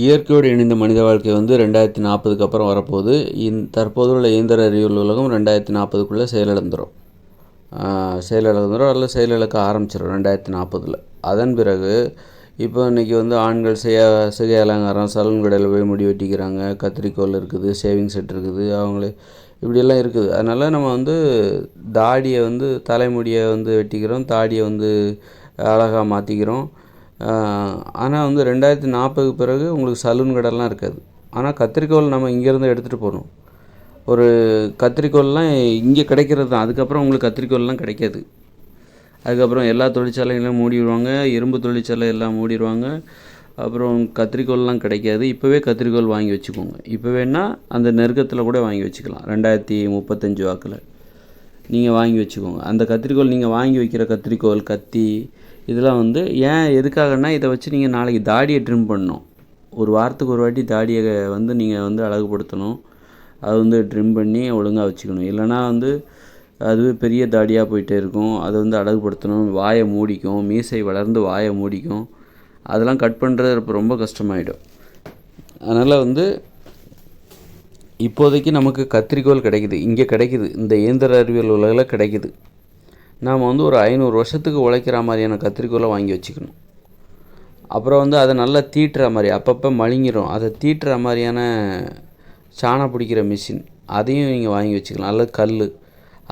இயற்கையோடு இணைந்த மனித வாழ்க்கை வந்து ரெண்டாயிரத்தி நாற்பதுக்கு அப்புறம் வரப்போகுது. இந் தற்போதுள்ள இயந்திர அறிவியல் உலகம் ரெண்டாயிரத்தி நாற்பதுக்குள்ளே செயலிழந்துடும் செயலிழந்துடும் அல்ல செயலிழக்க ஆரம்பிச்சிடும் ரெண்டாயிரத்தி நாற்பதில். அதன் பிறகு இப்போ இன்றைக்கி வந்து ஆண்கள் செய்ய சிகை அலங்காரம் சலூன் கடையில் போய் முடி வெட்டிக்கிறாங்க கத்திரிக்கோல் இருக்குது ஷேவிங் செட் இருக்குது அவங்களே இப்படியெல்லாம் இருக்குது. அதனால் நம்ம வந்து தாடியை வந்து தலைமுடியை வந்து வெட்டிக்கிறோம் தாடியை வந்து அழகாக மாற்றிக்கிறோம் ஆனால் வந்து ரெண்டாயிரத்தி நாற்பதுக்கு பிறகு உங்களுக்கு சலூன் கடைலாம் இருக்காது. ஆனால் கத்திரிக்கோல் நம்ம இங்கேருந்து எடுத்துகிட்டு போகணும். ஒரு கத்திரிக்கோல்லாம் இங்கே கிடைக்கிறது தான். அதுக்கப்புறம் உங்களுக்கு கத்திரிக்கோல்லாம் கிடைக்காது. அதுக்கப்புறம் எல்லா தொழிற்சாலைகளும் மூடிடுவாங்க. இரும்பு தொழிற்சாலை எல்லாம் மூடிடுவாங்க. அப்புறம் கத்திரிக்கோல்லாம் கிடைக்காது. இப்போவே கத்திரிக்கோல் வாங்கி வச்சுக்கோங்க. இப்போ வேணால் அந்த நெருக்கத்தில் கூட வாங்கி வச்சுக்கலாம். ரெண்டாயிரத்தி முப்பத்தஞ்சு வாக்கில். நீங்கள் வாங்கி வச்சுக்கோங்க. அந்த கத்திரிக்கோல் நீங்கள் வாங்கி வைக்கிற கத்திரிக்கோல் கத்தி இதெல்லாம் வந்து ஏன் எதுக்காகன்னா இதை வச்சு நீங்கள் நாளைக்கு தாடியை ட்ரிம் பண்ணணும். ஒரு வாரத்துக்கு ஒரு வாட்டி தாடியை வந்து நீங்கள் வந்து அழகுபடுத்தணும். அது வந்து ட்ரிம் பண்ணி ஒழுங்காக வச்சுக்கணும். இல்லைனா வந்து அதுவே பெரிய தாடியாக போயிட்டே இருக்கும். அதை வந்து அழகுபடுத்தணும். வாயை மூடிக்கும். மீசை வளர்ந்து வாயை மூடிக்கும். அதெல்லாம் கட் பண்ணுறது இப்போ ரொம்ப கஷ்டமாயிடும். அதனால் வந்து இப்போதைக்கு நமக்கு கத்திரிக்கோல் கிடைக்குது. இங்கே கிடைக்குது. இந்த இயந்திர அறிவியல் உலகில் கிடைக்குது. நாம் வந்து ஒரு ஐநூறு வருஷத்துக்கு உழைக்கிற மாதிரியான கத்திரிக்கோலை வாங்கி வச்சுக்கணும். அப்புறம் வந்து அதை நல்லா தீட்டுற மாதிரி அப்பப்போ மழுங்கிரும். அதை தீட்டுற மாதிரியான சாணம் பிடிக்கிற மிஷின் அதையும் நீங்கள் வாங்கி வச்சுக்கலாம். அல்லது கல்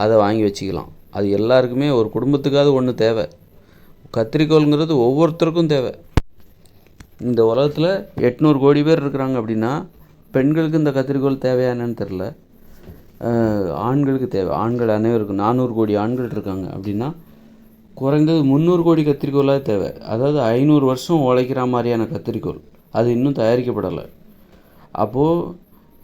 அதை வாங்கி வச்சுக்கலாம். அது எல்லாருக்குமே ஒரு குடும்பத்துக்காவது ஒன்று தேவை. கத்திரிக்கோளுங்கிறது ஒவ்வொருத்தருக்கும் தேவை. இந்த உலகத்தில் எட்நூறு கோடி பேர் இருக்கிறாங்க அப்படின்னா பெண்களுக்கு இந்த கத்திரிக்கோள் தேவையா தெரில ஆண்களுக்கு தேவை. ஆண்கள் அனைவருக்கும் நானூறு கோடி ஆண்கள் இருக்காங்க அப்படின்னா குறைந்தது முந்நூறு கோடி கத்திரிக்கோலாக தேவை. அதாவது ஐநூறு வருஷம் உழைக்கிற மாதிரியான கத்திரிக்கோள். அது இன்னும் தயாரிக்கப்படலை. அப்போது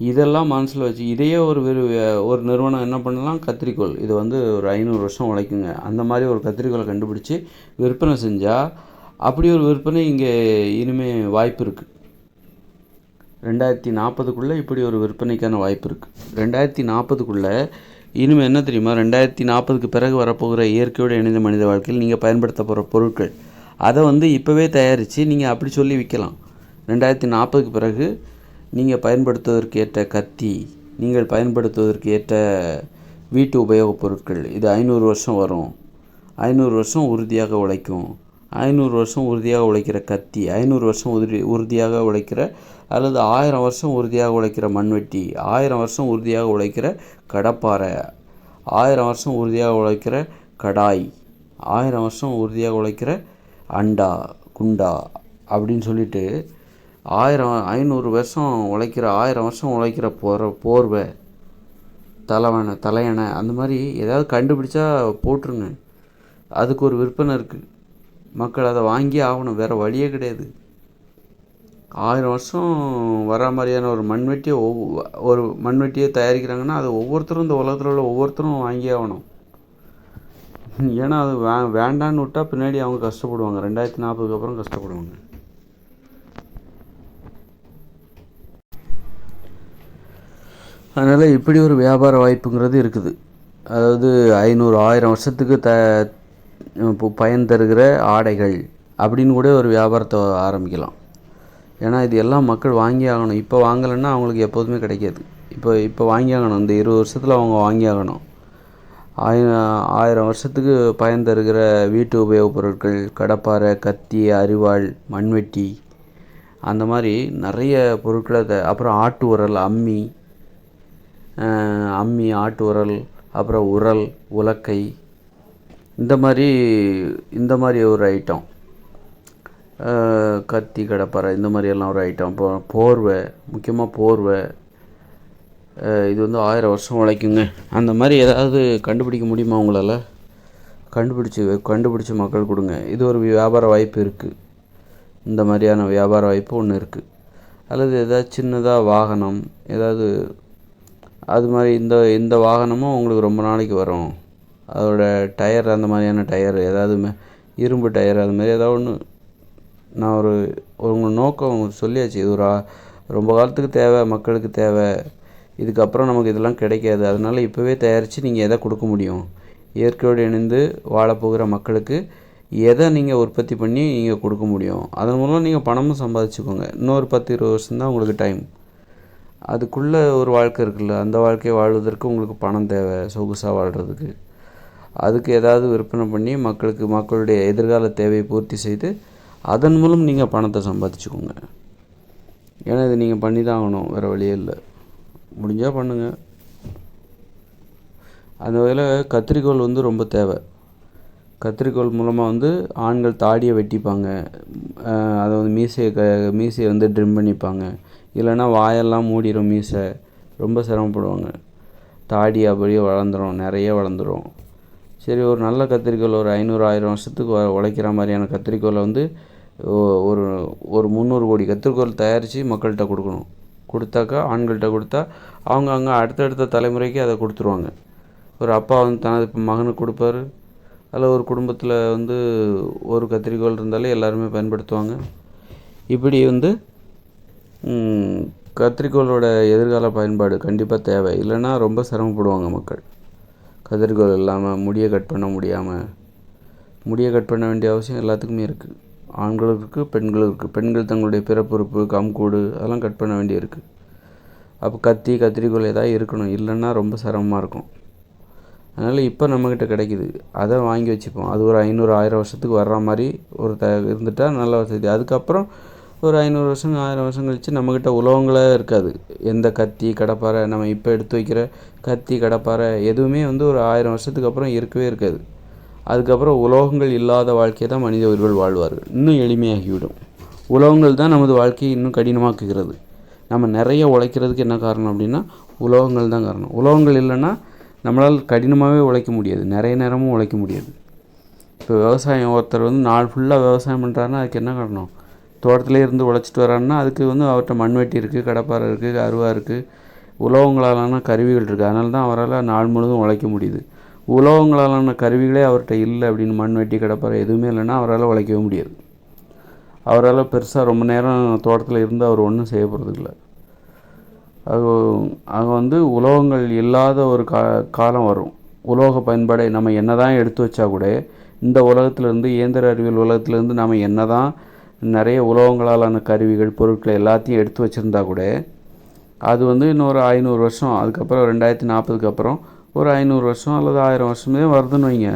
இதெல்லாம் மனசில் வச்சு இதையே ஒரு வெறு ஒரு நிறுவனம் என்ன பண்ணலாம்? கத்திரிக்கோள். இது வந்து ஒரு ஐநூறு வருஷம் உழைக்குங்க. அந்த மாதிரி ஒரு கத்திரிக்கோளை கண்டுபிடிச்சி விற்பனை செஞ்சால் அப்படி ஒரு விற்பனை இங்கே இனிமேல் வாய்ப்பு இருக்குது ரெண்டாயிரத்தி நாற்பதுக்குள்ளே இப்படி ஒரு விற்பனைக்கான வாய்ப்பு இருக்குது ரெண்டாயிரத்தி நாற்பதுக்குள்ளே இனிமேல் என்ன தெரியுமா? ரெண்டாயிரத்தி நாற்பதுக்கு பிறகு வரப்போகிற இயற்கையோடு இணைந்த மனித வாழ்க்கையில் நீங்கள் பயன்படுத்த போகிற பொருட்கள் அதை வந்து இப்போவே தயாரித்து நீங்கள் அப்படி சொல்லி விற்கலாம் ரெண்டாயிரத்தி நாற்பதுக்கு பிறகு நீங்கள் பயன்படுத்துவதற்கு ஏற்ற கத்தி நீங்கள் பயன்படுத்துவதற்கு ஏற்ற வீட்டு உபயோகப் பொருட்கள் இது ஐநூறு வருஷம் வரும். ஐநூறு வருஷம் உறுதியாக உழைக்கும். ஐநூறு வருஷம் உறுதியாக உழைக்கிற கத்தி ஐநூறு வருஷம் உறுதி உறுதியாக உழைக்கிற அல்லது ஆயிரம் வருஷம் உறுதியாக உழைக்கிற மண்வெட்டி ஆயிரம் வருஷம் உறுதியாக உழைக்கிற கடப்பாறை ஆயிரம் வருஷம் உறுதியாக உழைக்கிற கடாய் ஆயிரம் வருஷம் உறுதியாக உழைக்கிற அண்டா குண்டா அப்படின்னு சொல்லிட்டு ஆயிரம் ஐநூறு வருஷம் உழைக்கிற ஆயிரம் வருஷம் உழைக்கிற போகிற போர்வை தலைவனை தலையணை அந்த மாதிரி ஏதாவது கண்டுபிடிச்சா போட்டுருங்க. அதுக்கு ஒரு விற்பனை இருக்குது மக்கள் அதை வாங்கி ஆகணும். வேறு வழியே கிடையாது. ஆயிரம் வருஷம் வர மாதிரியான ஒரு மண்வெட்டியை ஒவ் ஒரு மண்வெட்டியை தயாரிக்கிறாங்கன்னா அது ஒவ்வொருத்தரும் இந்த உலகத்தில் உள்ள ஒவ்வொருத்தரும் வாங்கி ஆகணும். ஏன்னா அது வே வேண்டான்னு விட்டால் பின்னாடி அவங்க கஷ்டப்படுவாங்க. ரெண்டாயிரத்தி நாற்பதுக்கு அப்புறம் கஷ்டப்படுவாங்க. அதனால் இப்படி ஒரு வியாபார வாய்ப்புங்கிறது இருக்குது. அதாவது ஐநூறு ஆயிரம் வருஷத்துக்கு த பயன் தருகிற ஆடைகள் அப்படின்னு கூட ஒரு வியாபாரத்தை ஆரம்பிக்கலாம். ஏன்னா இது எல்லாம் மக்கள் வாங்கி ஆகணும். இப்போ வாங்கலைன்னா அவங்களுக்கு எப்போதுமே கிடைக்காது. இப்போ இப்போ வாங்கி ஆகணும். இந்த இருபது வருஷத்தில் அவங்க வாங்கி ஆகணும். ஆயிரம் ஆயிரம் வருஷத்துக்கு பயன் தருகிற வீட்டு உபயோகப் பொருட்கள் கடப்பாரை கத்தி அரிவாள் மண்வெட்டி அந்த மாதிரி நிறைய பொருட்களை த அப்புறம் ஆட்டு உரல் அம்மி அம்மி ஆட்டு உரல் அப்புறம் உரல் உலக்கை இந்த மாதிரி இந்த மாதிரி ஒரு ஐட்டம் கத்தி கடப்பாறை இந்த மாதிரியெல்லாம் ஒரு ஐட்டம் இப்போ போர்வை முக்கியமாக போர்வை. இது வந்து ஆயிரம் வருஷம் உழைக்குங்க. அந்த மாதிரி ஏதாவது கண்டுபிடிக்க முடியுமா உங்களால்? கண்டுபிடிச்சி கண்டுபிடிச்சி மக்கள் கொடுங்க. இது ஒரு வியாபார வாய்ப்பு இருக்குது இந்த மாதிரியான வியாபார வாய்ப்பு ஒன்று இருக்குது அல்லது ஏதாவது சின்னதாக வாகனம் ஏதாவது அது மாதிரி இந்த இந்த வாகனமும் உங்களுக்கு ரொம்ப நாளைக்கு வரும். அதோட டயர் அந்த மாதிரியான டயர் ஏதாவது இரும்பு டயர் அது மாதிரி ஏதாவது ஒன்று நான் ஒரு உங்கள் நோக்கம் சொல்லியாச்சு இது ஒரு ரொம்ப காலத்துக்கு தேவை மக்களுக்கு தேவை. இதுக்கப்புறம் நமக்கு இதெல்லாம் கிடைக்காது. அதனால் இப்போவே தயாரித்து நீங்கள் எதை கொடுக்க முடியும்? இயற்கையோடு இணைந்து வாழப்போகிற மக்களுக்கு எதை நீங்கள் உற்பத்தி பண்ணி நீங்கள் கொடுக்க முடியும்? அதன் மூலம் நீங்கள் பணமும் சம்பாதிச்சுக்கோங்க. இன்னொரு பத்து இருபது வருஷம் தான் உங்களுக்கு டைம் அதுக்குள்ளே ஒரு வாழ்க்கை இருக்குல்ல அந்த வாழ்க்கையை வாழ்வதற்கு உங்களுக்கு பணம் தேவை சொகுசாக வாழ்கிறதுக்கு அதுக்கு ஏதாவது விற்பனை பண்ணி மக்களுக்கு மக்களுடைய எதிர்கால தேவையை பூர்த்தி செய்து அதன் மூலம் நீங்கள் பணத்தை சம்பாதிச்சுக்கோங்க. ஏன்னா இது நீங்கள் பண்ணி தான் ஆகணும் வேறு வழியே இல்லை. முடிஞ்சால் பண்ணுங்கள் அந்த வகையில் கத்திரிக்கோள் வந்து ரொம்ப தேவை. கத்திரிக்கோள் மூலமாக வந்து ஆண்கள் தாடியை வெட்டிப்பாங்க. அதை வந்து மீசையை க மீசையை வந்து ட்ரிம் பண்ணிப்பாங்க. இல்லைன்னா வாயெல்லாம் மூடிடும் மீசை. ரொம்ப சிரமப்படுவாங்க. தாடி அப்படியே வளர்ந்துரும். நிறைய வளர்ந்துடும் சரி ஒரு நல்ல கத்திரிக்கோல் ஒரு ஐநூறு ஆயிரம் வருஷத்துக்கு உழைக்கிற மாதிரியான கத்திரிக்கோலை வந்து ஒரு ஒரு முந்நூறு கோடி கத்திரிக்கோல் தயாரித்து மக்கள்கிட்ட கொடுக்கணும். கொடுத்தாக்கா ஆண்கள்கிட்ட கொடுத்தா அவங்க அங்கே அடுத்தடுத்த தலைமுறைக்கு அதை கொடுத்துருவாங்க. ஒரு அப்பா வந்து தனது இப்போ மகனுக்கு கொடுப்பாரு. அதில் ஒரு குடும்பத்தில் வந்து ஒரு கத்திரிக்கோல் இருந்தாலே எல்லாருமே பயன்படுத்துவாங்க. இப்படி வந்து கத்திரிக்கோளோட எதிர்கால பயன்பாடு கண்டிப்பாக தேவை. இல்லைன்னா ரொம்ப சிரமப்படுவாங்க மக்கள். கதிர்கள் இல்லாமல் முடியை கட் பண்ண முடியாமல் முடியை கட் பண்ண வேண்டிய அவசியம் எல்லாத்துக்குமே இருக்குது ஆண்களுக்கு இருக்குது பெண்களுக்கு இருக்குது பெண்கள் தங்களுடைய பிறப்புறுப்பு கம்கூடு அதெல்லாம் கட் பண்ண வேண்டியிருக்கு அப்போ கத்தி கத்திரிக்கோல் ஏதாவது இருக்கணும். இல்லைன்னா ரொம்ப சிரமமாக இருக்கும். அதனால் இப்போ நம்மக்கிட்ட கிடைக்குது. அதை வாங்கி வச்சுப்போம். அது ஒரு ஐநூறு ஆயிரம் வருஷத்துக்கு வர்ற மாதிரி ஒரு த இருந்துட்டால் நல்ல வசதி. அதுக்கப்புறம் ஒரு ஐநூறு வருஷம் ஆயிரம் வருஷம் கழித்து நம்மக்கிட்ட உலோகங்களே இருக்காது. எந்த கத்தி கடப்பாரை நம்ம இப்போ எடுத்து வைக்கிற கத்தி கடப்பாரை எதுவுமே வந்து ஒரு ஆயிரம் வருஷத்துக்கு அப்புறம் இருக்கவே இருக்காது. அதுக்கப்புறம் உலோகங்கள் இல்லாத வாழ்க்கையை தான் மனித உயிர்கள் வாழ்வார்கள். இன்னும் எளிமையாகிவிடும். உலோகங்கள் தான் நமது வாழ்க்கையை இன்னும் கடினமாக்குகிறது. நம்ம நிறைய உழைக்கிறதுக்கு என்ன காரணம் அப்படின்னா உலோகங்கள் தான் காரணம். உலோகங்கள் இல்லைன்னா நம்மளால் கடினமாகவே உழைக்க முடியாது. நிறைய நேரமும் உழைக்க முடியாது. இப்போ விவசாயம் ஒருத்தர் வந்து நாள் ஃபுல்லாக விவசாயம் பண்ணுறாருன்னா அதுக்கு என்ன காரணம்? தோட்டத்திலே இருந்து உழைச்சிட்டு வராருன்னா அதுக்கு வந்து அவர்கிட்ட மண்வெட்டி இருக்குது கடப்பாரை இருக்குது அருவா இருக்குது உலோகங்களாலான கருவிகள் இருக்குது அதனால தான் அவரால் நாள் முழுதும் உழைக்க முடியுது. உலோகங்களாலான கருவிகளே அவர்கிட்ட இல்லை அப்படின்னு மண்வெட்டி கடப்பாரை எதுவுமே இல்லைன்னா அவரால் உழைக்கவே முடியாது. அவரால் பெருசாக ரொம்ப நேரம் தோட்டத்தில் இருந்து அவர் ஒன்றும் செய்ய போகிறதில்ல அது அங்கே வந்து உலோகங்கள் இல்லாத ஒரு கா காலம் வரும். உலோக பயன்பாடை நம்ம என்ன தான் எடுத்து வச்சா கூட இந்த உலகத்திலேருந்து இயந்திர அறிவியல் உலகத்திலேருந்து நம்ம என்ன தான் நிறைய உலோகங்களாலான கருவிகள் பொருட்களை எல்லாத்தையும் எடுத்து வச்சுருந்தா கூட அது வந்து இன்னொரு ஐநூறு வருஷம் அதுக்கப்புறம் ரெண்டாயிரத்தி நாற்பதுக்கு அப்புறம் ஒரு ஐநூறு வருஷம் அல்லது ஆயிரம் வருஷமே வருதுன்னு வைங்க.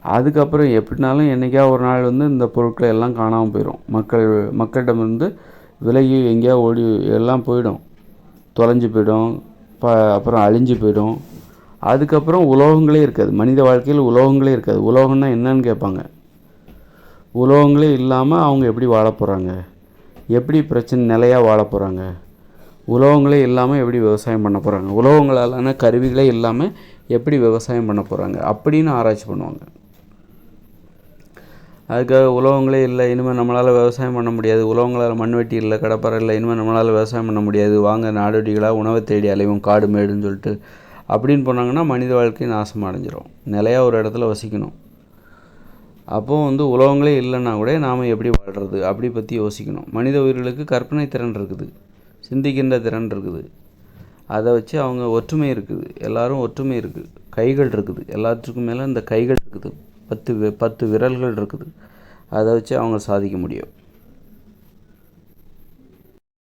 அதுக்கப்புறம் எப்படினாலும் என்றைக்கா ஒரு நாள் வந்து இந்த பொருட்களை எல்லாம் காணாமல் போயிடும் மக்கள் மக்களிடமிருந்து விலகி எங்கேயா ஓடி எல்லாம் போயிடும். தொலைஞ்சு போயிடும். ப அப்புறம் அழிஞ்சு போயிடும். அதுக்கப்புறம் உலோகங்களே இருக்காது. மனித வாழ்க்கையில் உலோகங்களே இருக்காது. உலோகம்னா என்னன்னு கேட்பாங்க. உலோகங்களே இல்லாமல் அவங்க எப்படி வாழ போகிறாங்க எப்படி பிரச்சனை நிலையாக வாழ போகிறாங்க உலோகங்களே இல்லாமல் எப்படி விவசாயம் பண்ண போகிறாங்க உலோகங்களாலான கருவிகளே இல்லாமல் எப்படி விவசாயம் பண்ண போகிறாங்க அப்படின்னு ஆராய்ச்சி பண்ணுவாங்க. அதுக்காக உலோகங்களே இல்லை இனிமேல் நம்மளால் விவசாயம் பண்ண முடியாது. உலோகங்களால் மண்வெட்டி இல்லை கடப்பாறை இல்லை இனிமேல் நம்மளால் விவசாயம் பண்ண முடியாது. வாங்க நாடோடிகளாக உணவை தேடி அலைவோம் காடு மேடுன்னு சொல்லிட்டு. அப்படின்னு போனாங்கன்னா மனித வாழ்க்கை நாசம் அடைஞ்சிரும். நிலையாக ஒரு இடத்துல வசிக்கணும். அப்போது வந்து உலகங்களே இல்லைன்னா கூட நாம் எப்படி வாழ்கிறது அப்படி பற்றி யோசிக்கணும். மனித உயிர்களுக்கு கற்பனை திறன் இருக்குது. சிந்திக்கின்ற திறன் இருக்குது. அதை வச்சு அவங்க ஒற்றுமை இருக்குது. எல்லாரும் ஒற்றுமை இருக்குது கைகள் இருக்குது. எல்லாத்துக்கும் மேலே இந்த கைகள் இருக்குது. பத்து பத்து விரல்கள் இருக்குது. அதை வச்சு அவங்க சாதிக்க முடியும்.